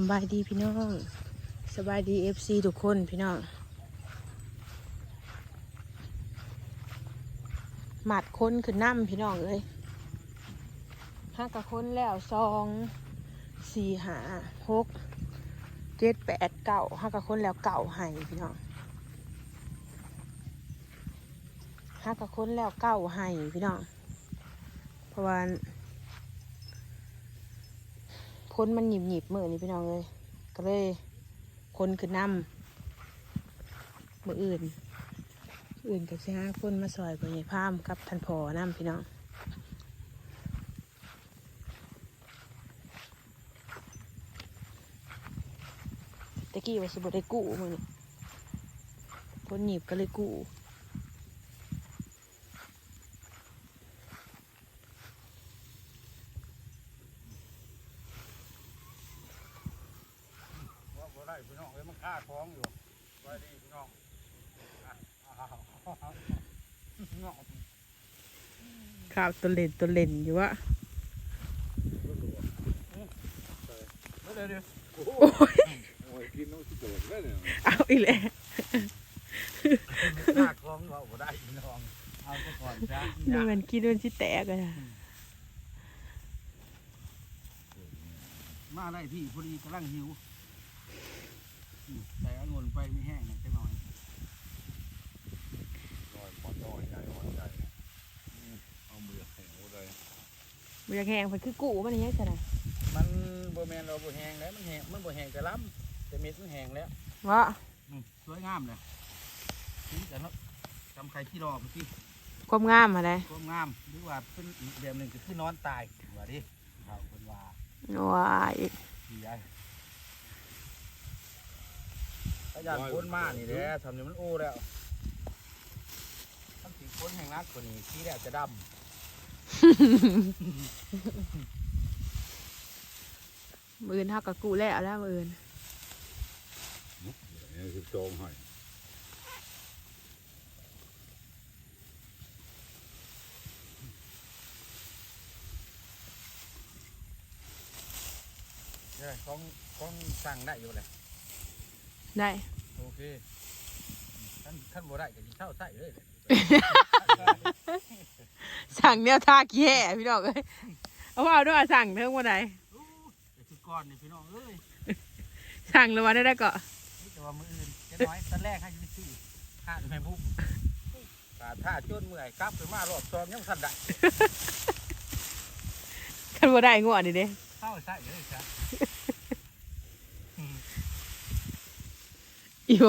สบายดีพี่น้องสบายดีเอฟซีทุกคนพี่น้องหมัดค้นขึ้นน้ำพี่น้องเอ้ยห้ากะค้นแล้วสองสี่หาหกเจ็ดแปดเก้าห้ากะค้นแล้วเก่าให้พี่น้องห้ากะค้นแล้วเก้าให้พี่น้องเพราะว่า คนมันหยิบหยิบมือนี่พี่น้องเลยก็เลยคนคือน้ำมืออื่น อื่นกับสิฮะคนมาซอยกับยายพามกับทันพอน้ำพี่น้องตะกี้ว่าสิบได้กู้มือนี่คนหยิบก็เลยกู้ ว่าบ่ได้พี่น้องเอ้ยมันฆ่าท้องอยู่ไว้ดีพี่น้องอะอ้าว พี่น้องข่าวตัวเล่นตัวเล่นอยู่วะเดี๋ยวเดี๋ยวโอ้ยกินน้ำสุดเลยแล้วเนี่ยเอาอีกแล้วฆ่าท้องว่าบ่ได้พี่น้องเอาไปก่อนจ้ะนี่มันคิดว่าสิแตกอะนะมาได้ที่พอดีกำลังหิวอืมแต่องุ่นไปไม่แห้งนะจังหน่อย น้อยมันน้อยใหญ่มันใหญ่เอามือแข็งอะไร มันอยากแห้งมันคือกู้มันยังไงสนะมันบ่แม่นเราบ่แห้งแล้วมันแห้งมันบ่แห้งแต่ล้ำแต่เม็ดมันแห้งแล้ววะอืมสวยงามเลยนี่แต่เนาะจำใครที่รอเมื่อกี้ความงามอะไรความงามหรือว่าเป็นอีกแบบหนึ่งก็คือนอนตายว่าดิเขาเป็นว่าว้ายดีไอ้ถ้าอยากพ้นมานี่แหละทำนี่มันโอ้แล้วทำสีพ้นแห่งนักกว่านี้ที่แรกจะด มืออื่นเท่ากับกู้แล้วแล้วมืออื่นเนี่ยคือจองให้ำเนี่ยของของสั่งได้อยู่เลยได้ โอเคท่านท่านบ่ได้ก็กินข้าวใส่เลย สั่งเนี่ยทาขี้แห่พี่น้องเอ้ยเอาว่าเอาด้วยสั่งเท่งวันไหนอู้แต่คือก้อนนี่พี่น้องเอ้ยสั่งเลยวันได้ได้ก็นี่แต่ว่ามืออื่นจะน้อยตอนแรกให้อยูซี่ห้าแม่บุ้มกาถ้าจนเมื่อยกลับไปมารอบซองยังทันได้คันบ่ได้งวดนี่เด้ข้าวใส่เลยจ้ะอีพ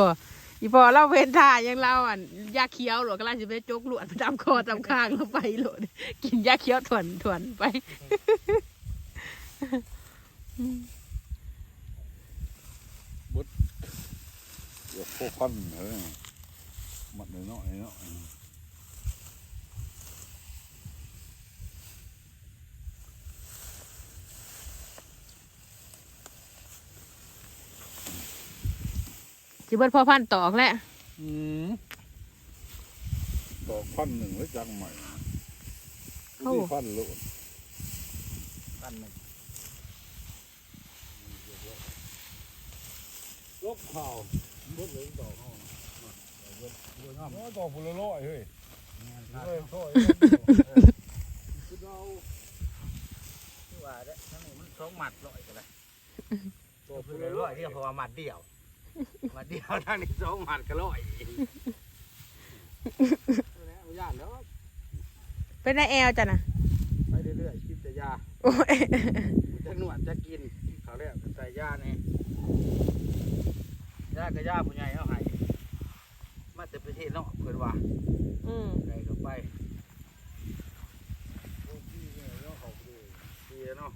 อีพอเราเว้นท่ายังเราอะยาเคี้ยวหลวกำลังจะไปจกหลวดตามคอตามข้างเราไปหลดกินยาเคี้ยวถวนถวนไปเดี๋ยวพวกพันเออมันน้อยเนาะ จิเบิดพ่อพันธุ์ตอกแหละอืมต่อพันหนึ่งไว้จังใหม่ที่พันโลกันหนึ่งลบข่าวลบเลยต่อเขาโอ้ต่อพลร้อยเฮ้ยเฮ้ยท่อยคือเราที่ว่าเด้อทั้งนี้มันสองหมัดร้อยกันเลยต่อพเพื่ลอร้ร้ออยยที่เพราะว่าหมัดเดียวห มัดเดียวทั้งนี้สองหมัดก็ร้อยแล้วย่านแล้วเป็นนายแอลจ้ะนะไปเรื่อยๆคิดแต่ยาโอ้ยจะหนวดจะกิน เขาเรียกใส่ยาเนี่ยยากับยาผู้ใหญ่เอาให้มาแต่ประเทศนอกเพิ่นว่าอืมไกลก็ไป ที่เนี่ยเนาะเขาเลย ดีเนาะ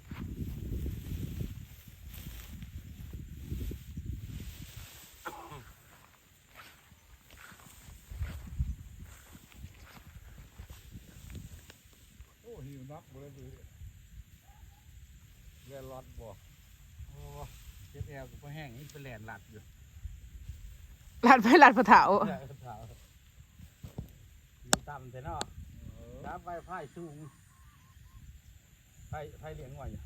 โอ้หิวนั กบ่เลยเรียนรัดบ่โอ้เจ็บแอวกับแห้งนี่เป็นแหลนหลัดอยู่หลัดไปหลัดปะเถาใช่ครับเท้าอยู่ต่ำแต่นาะน้ำไฟไฟสูงไฟไฟเหลียงไว้อยู่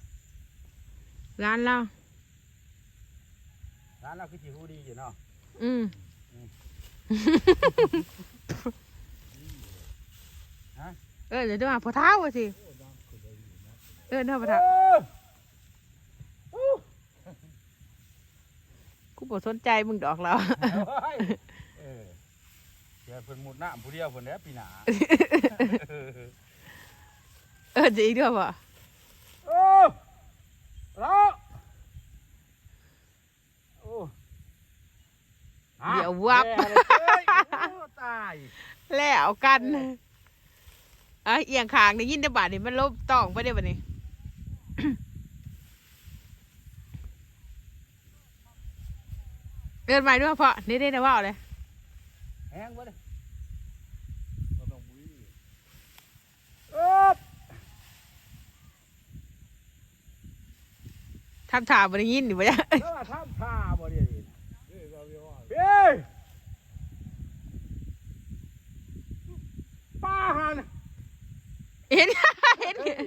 ร้านเราร้านเราคือสิฮู้ดีอยู่เนาะอืมฮะเออเดี๋ยวดูหาพอเท้าว่ะสิ เออเด้อพอเท้ากูบ่สนใจมึงดอกแล้วเออเดี๋ยวเพิ่นมุดน้ำผู้เดียวเพิ่นแหล้วปีหนาเออจะอีกเด้อบ่โอ้แล้วโอ้เดี๋ยววับแย่เลยเอ้ยโอ้ตายแล้วกันอะเอียงคางได้ยินแต่บาดนี่มันลบต้องไปได้บัดนี้ เดินใหม่ด้วยเพราะนี่ได้นะว่าเอาเลยแห้งบ่เด้ก็ต้องมุ้ยโอ๊บทำถามบ่ได้ยินอยู่บ่ยังแล้วว่าทำท่าบ่เดี๋ยวนี้นะเอ้ยเราเรียกว่าเฮ้ยป้าหันเห็นเห็นเฮ้ย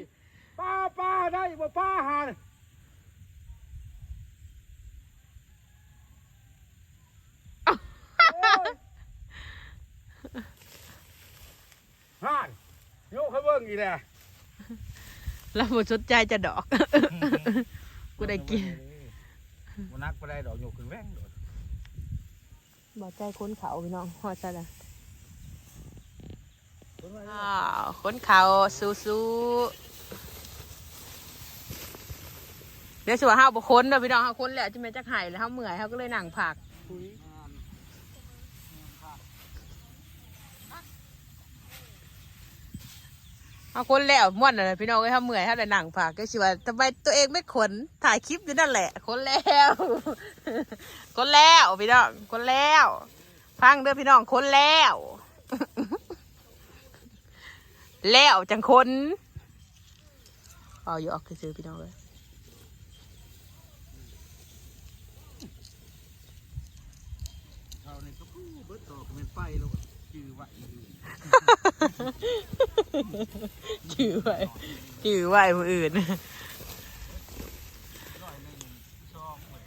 ป้าป้าได้บ่ป้าหันโอ้ยหันโยกให้เบิ่ง อีแหละเราบ่สนใจจะดอก กูได้กินบ่นักบ่ได้ดอกโยกขึ้นแว่งโดดบ่ใจคนเขาพี่น้องฮอดซะละอ้าวคนเขาสู้ๆเดี๋ยวสิว่าเฮาบ่คนเด้อพี่น้องเฮาคนแล้วจะแม่นจักไห้แล้วเฮาเมื่อยเฮาก็เลยนั่งพัก คุย เอาคนแล้วม่วนเลยพี่น้องเอ้ยทำเมื่อยถ้าได้หนังผากก็สิว่าทำไมตัวเองไม่ขนถ่ายคลิปอยู่นั่นแหละ คนแล้ว คนแล้วพี่น้อง คนแล้วฟังเด้อพี่น้องคนแล้ว แล้วจังคนเอาอยู่ออกซื้อพี่น้องเลยเขานี่ก็พูดเบิดดอกเป็นไฟแล้วจื้อไว้อีก จื้อไว้จื้อไว้มืออื่นร้อยหนึ่งซองเว้ย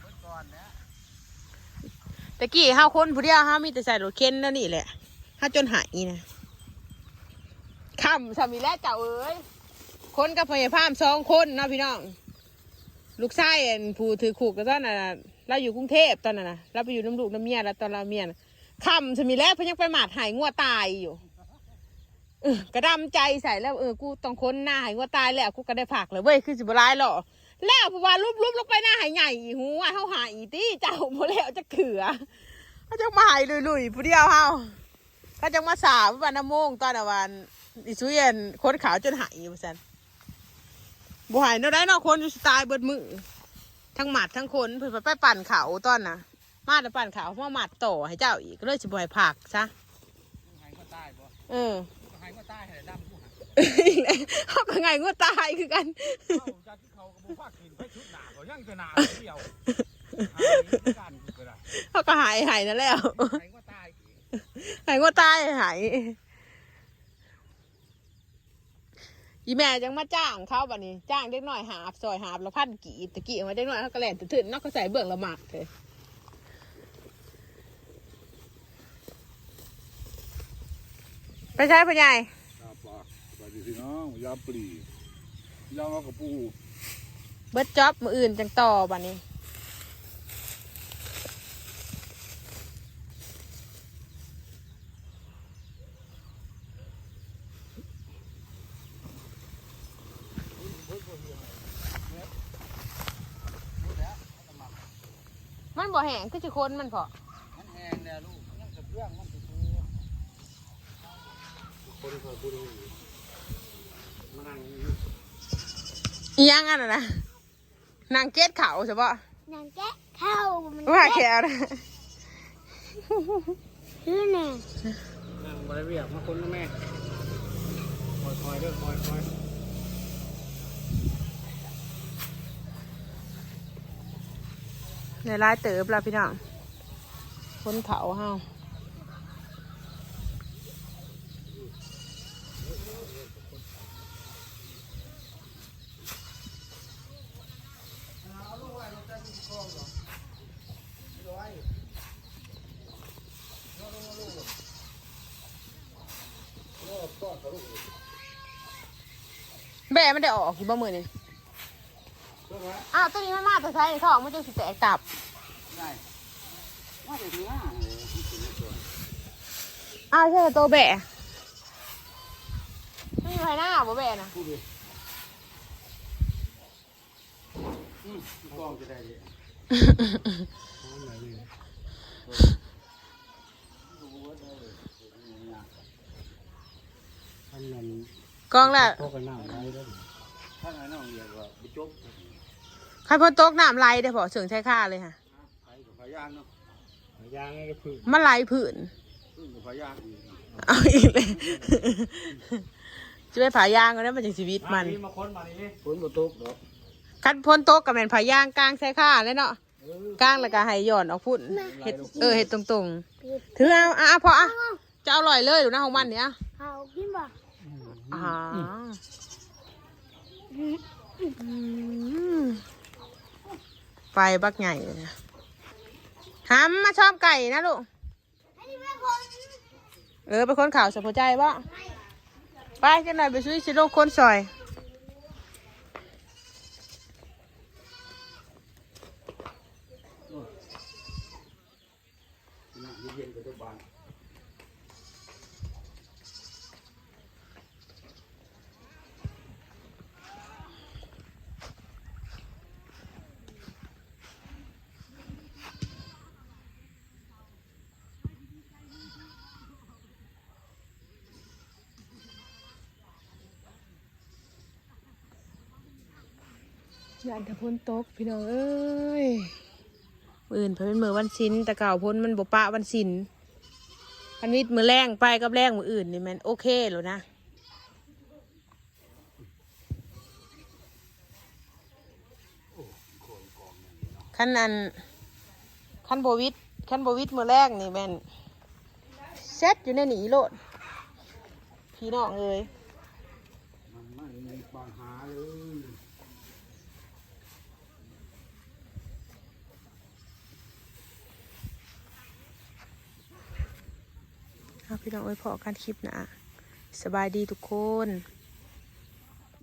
เบิดก่อนนะตะกี้ห้าคนผู้เดียวห้ามีแต่ใส่รถเข็นนั่นนี่แหละห้าจนหายนะคำสามีแรกเจ้าเอ้ยคนกับพยาพามสองคนนะพี่น้อง ลูกชายผู้ถือขู่กับตอนนั้นน่ะเราอยู่กรุงเทพตอนนั้นนะเราไปอยู่น้ำลูกน้ำเมียแล้วตอนเราเมียนะ คำสามีแรกเพิ่นยังไปหมาดหายงัวตายอยู่เออกระดำใจใส่แล้วเออกูต้องค้นหน้าหายงัวตายแล้วกูก็ได้ผักเลยเว้ยคือสิบร้ายหรอแล้วเพราะว่ารูปๆลงไปหน้าหายใหญ่หูว่าเขาหายอีตี้เจ้าโมแล้วจะเขือเขาจะมาหายลุยๆผู้เดียวเฮาเขาจะมาสาววันน้ำโมงตอนวันอิสุเยนคนขาวจนหายอยู่ซันบ่หายเนาะได้เนาะคนอยู่สไตล์เบิดมือทั้งหมัดทั้งคนเพิ่นไปไปปั่นเขาตอนน่ะ มาแต่ปั่นเขามาหมัดต่อให้เจ้าอีกก็เลยสิบ่ให้ผักซะหายก็ตายบ่เออหายก็ตายให้ดำกูหายเขาก็ไงงูตายคือกันเข้าจากที่เขาก็บ่ฟักกินไปชุดหนาก็ยังจะหนาเดียวหายเหมือนกันกูก็ได้เขาก็หายหายนั่นแล้วหายก็ตายอีกหายงูตายหายอีแม่จังมาจ้างเขาบัดนี้ จ้างเด็กน้อยหาบซอยหาบละพันกี่ตะกี้เอามาเด็กน้อยเขาก็แล่นตื่นๆเนอกก็ใส่เบื้องละหมากเลย ไปใช้พ่อใหญ่ตาปลาสวัสดีพี่น้องยามปลียามเอากระปูเบิดจ็อบมืออื่นจังต่อบัดนี้ มันบ่แห้งคือจะคนมันพอมันแห้งแล้วลูกยังกระเบื้องมันสิฟูคนค อยพูดมานั่งอยู่อีหยังอันน่ะนะนางเกตเขาใช่ปะนางแกะเข้ามันว่าแขวนะชื่อแน่นั่งบริเวียกมาคนนะแม่คอยคอยเด้อคอยคอยในร้ายเติบแล้วพี่น้องคนเขาเฮาะ มันได้ออกกี่บ่มือนี่เพิ่งว่าอ้าวตัวนี้มันมาแต่ใช้ท้องมันจะสิแตกตับได้ว่าแต่เนื้อเลยที่สุดในตัวอ้าวใช่ตัวแบะไม่มีใครหน้าบ่แบะนะพูดดิอืมกล้องจะได้เลยท่านนั้นกองละ พวกกันน้ำไรได้ท่านนั้นน้องเรียกว่าบุจบใครพ้นโต๊ะน้ำไหลได้พอเฉิงใช้ค่าเลยค่ะไปกับพยานเนาะพยานนี่ก็พึ่งมันไหลผื่นพึ่งกับพยานอีกเอาอีกเลยจะไปผายางก็ได้มาจากชีวิตมันมาค้นมานี่ฝนบ่ตกดอกคันพ้นโต๊ะกับแมนผายางกลางใช้ค่าเลยเนาะกลางแล้วก็ให้หย่อนออกพุ่นเห็ดเออเห็ดตรงๆถือเอาอะพออะจะเอาลอยเลยหรือนะของมันเนี่ยเขากินบ่อ่าอืม ไฟบักใหญ่เลยนะห้ามมาชอบไก่นะลูกอันนี้เป็นคนเออ ไปคนข่าวสะพใจบ่ไปจังหน่อยไปซื้อชิโร่คนซอยเย็นก็จะบาน ยานทะพ้นตกพี่น้องเอ้ยมืออื่นเพิ่นมือวันศิลแต่เก่าพ้นมันบปะวันศิลอันนี้มือแรงไปกับแรงมืออื่นนี่แมันโอเคแล้วนะขั้นอันขั้นโบวิดขั้นโบวิดมือแรกนี่แมนเซ็ตอยู่ในหนีโลดพี่น้องเอ้ย มันไม่มีปัญหาเลย เอาพี่น้องไว้พอกันคลิปนะสบายดีทุกคน